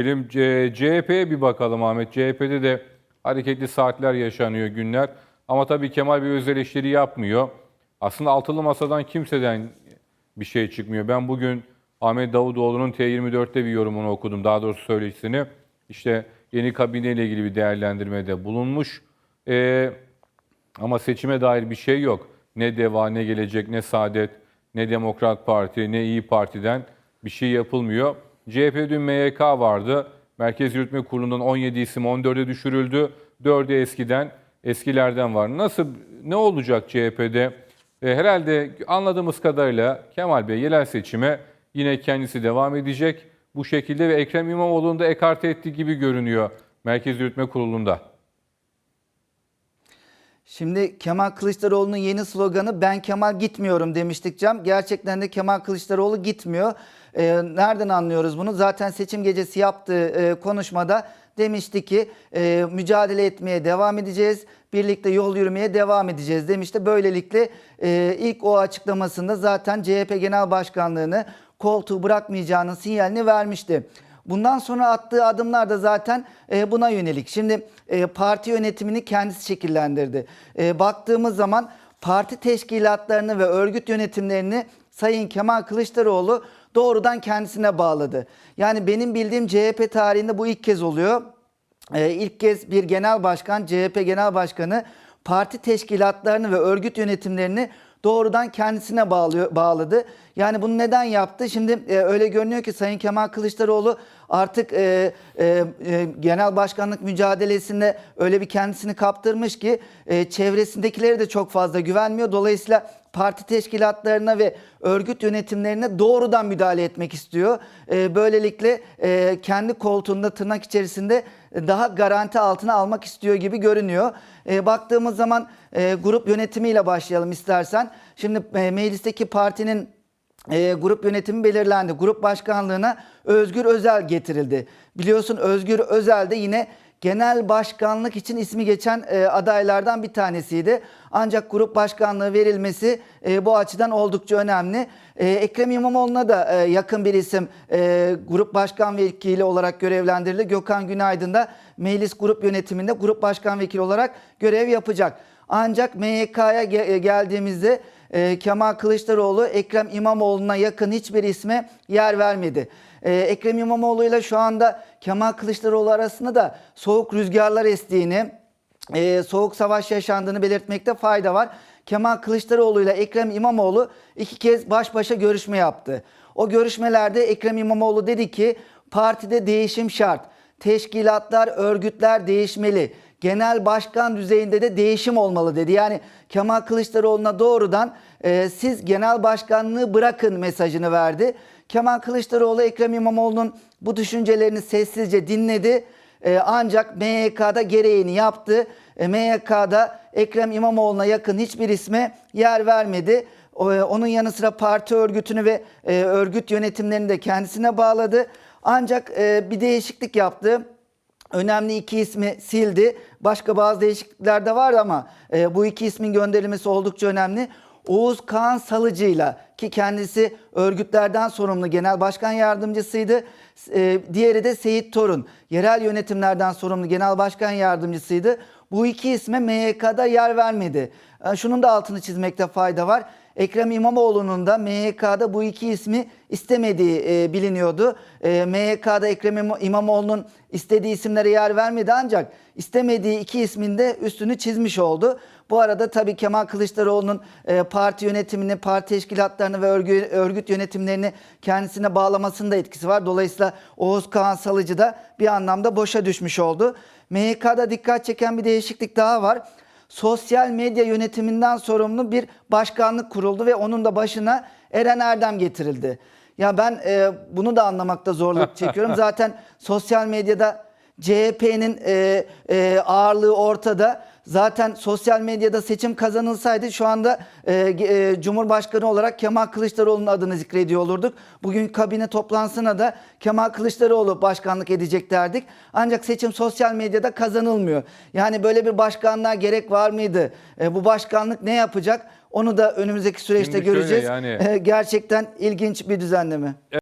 Diyelim C- CHP'ye bir bakalım Ahmet. CHP'de de hareketli saatler yaşanıyor, günler. Ama tabii Kemal Bey öz eleştiri yapmıyor. Aslında altılı masadan kimseden bir şey çıkmıyor. Ben bugün Ahmet Davutoğlu'nun T24'te bir yorumunu okudum. Daha doğrusu söyleşisini. İşte yeni kabineyle ilgili bir değerlendirmede bulunmuş. Ee, ama seçime dair bir şey yok. Ne DEVA, ne Gelecek, ne Saadet, ne Demokrat Parti, ne İyi Parti'den bir şey yapılmıyor. CHP dün MYK vardı. Merkez Yürütme Kurulu'ndan 17 isim 14'e düşürüldü. 4'ü eskiden, eskilerden var. Nasıl, ne olacak CHP'de? E, herhalde anladığımız kadarıyla Kemal Bey yerel seçime yine kendisi devam edecek. Bu şekilde ve Ekrem İmamoğlu'nu da ekarte ettiği gibi görünüyor Merkez Yürütme Kurulu'nda. Şimdi Kemal Kılıçdaroğlu'nun yeni sloganı ben Kemal gitmiyorum demiştik Cem. Gerçekten de Kemal Kılıçdaroğlu gitmiyor. Ee, nereden anlıyoruz bunu? Zaten seçim gecesi yaptığı e, konuşmada demişti ki e, mücadele etmeye devam edeceğiz. Birlikte yol yürümeye devam edeceğiz demişti. Böylelikle e, ilk o açıklamasında zaten CHP Genel Başkanlığını koltuğu bırakmayacağının sinyalini vermişti. Bundan sonra attığı adımlar da zaten e, buna yönelik. Şimdi e, parti yönetimini kendisi şekillendirdi. E, baktığımız zaman parti teşkilatlarını ve örgüt yönetimlerini Sayın Kemal Kılıçdaroğlu doğrudan kendisine bağladı. Yani benim bildiğim CHP tarihinde bu ilk kez oluyor. Ee, ilk kez bir genel başkan, CHP genel başkanı parti teşkilatlarını ve örgüt yönetimlerini doğrudan kendisine bağlıyor, bağladı. Yani bunu neden yaptı? Şimdi e, öyle görünüyor ki Sayın Kemal Kılıçdaroğlu artık e, e, e, genel başkanlık mücadelesinde öyle bir kendisini kaptırmış ki e, çevresindekileri de çok fazla güvenmiyor. Dolayısıyla parti teşkilatlarına ve örgüt yönetimlerine doğrudan müdahale etmek istiyor. E, böylelikle e, kendi koltuğunda tırnak içerisinde daha garanti altına almak istiyor gibi görünüyor. E, baktığımız zaman e, grup yönetimiyle başlayalım istersen. Şimdi e, meclisteki partinin e, grup yönetimi belirlendi. Grup başkanlığına Özgür Özel getirildi. Biliyorsun Özgür Özel de yine genel başkanlık için ismi geçen e, adaylardan bir tanesiydi. Ancak grup başkanlığı verilmesi e, bu açıdan oldukça önemli. E, Ekrem İmamoğlu'na da e, yakın bir isim e, grup başkan vekili olarak görevlendirildi. Gökhan Günaydın da meclis grup yönetiminde grup başkan vekili olarak görev yapacak. Ancak MYK'ya ge- geldiğimizde e, Kemal Kılıçdaroğlu Ekrem İmamoğlu'na yakın hiçbir isme yer vermedi. E, Ekrem İmamoğlu ile şu anda Kemal Kılıçdaroğlu arasında da soğuk rüzgarlar estiğini, e, soğuk savaş yaşandığını belirtmekte fayda var. Kemal Kılıçdaroğlu ile Ekrem İmamoğlu iki kez baş başa görüşme yaptı. O görüşmelerde Ekrem İmamoğlu dedi ki partide değişim şart. Teşkilatlar, örgütler değişmeli. Genel başkan düzeyinde de değişim olmalı dedi. Yani Kemal Kılıçdaroğlu'na doğrudan e, siz genel başkanlığı bırakın mesajını verdi. Kemal Kılıçdaroğlu Ekrem İmamoğlu'nun bu düşüncelerini sessizce dinledi. E, ancak MYK'da gereğini yaptı. E, MYK'da Ekrem İmamoğlu'na yakın hiçbir isme yer vermedi. E, onun yanı sıra parti örgütünü ve e, örgüt yönetimlerini de kendisine bağladı. Ancak e, bir değişiklik yaptı. Önemli iki ismi sildi. Başka bazı değişiklikler de var ama e, bu iki ismin gönderilmesi oldukça önemli. Oğuz Kağan Salıcı'yla ki kendisi örgütlerden sorumlu genel başkan yardımcısıydı. E, diğeri de Seyit Torun. Yerel yönetimlerden sorumlu genel başkan yardımcısıydı. Bu iki isme MYK'da yer vermedi. E, şunun da altını çizmekte fayda var. Ekrem İmamoğlu'nun da MYK'da bu iki ismi istemediği e, biliniyordu. E, MYK'da Ekrem İma- İmamoğlu'nun istediği isimlere yer vermedi ancak istemediği iki ismin de üstünü çizmiş oldu. Bu arada tabii Kemal Kılıçdaroğlu'nun e, parti yönetimini, parti teşkilatlarını ve örgü, örgüt yönetimlerini kendisine bağlamasında etkisi var. Dolayısıyla Oğuz Kağan Salıcı da bir anlamda boşa düşmüş oldu. MYK'da dikkat çeken bir değişiklik daha var sosyal medya yönetiminden sorumlu bir başkanlık kuruldu ve onun da başına Eren Erdem getirildi. Ya ben e, bunu da anlamakta zorluk çekiyorum. Zaten sosyal medyada CHP'nin e, e, ağırlığı ortada. Zaten sosyal medyada seçim kazanılsaydı şu anda e, e, Cumhurbaşkanı olarak Kemal Kılıçdaroğlu'nun adını zikrediyor olurduk. Bugün kabine toplantısına da Kemal Kılıçdaroğlu başkanlık edecek derdik. Ancak seçim sosyal medyada kazanılmıyor. Yani böyle bir başkanlığa gerek var mıydı? E, bu başkanlık ne yapacak? Onu da önümüzdeki süreçte Şimdi göreceğiz. yani- E, gerçekten ilginç bir düzenleme.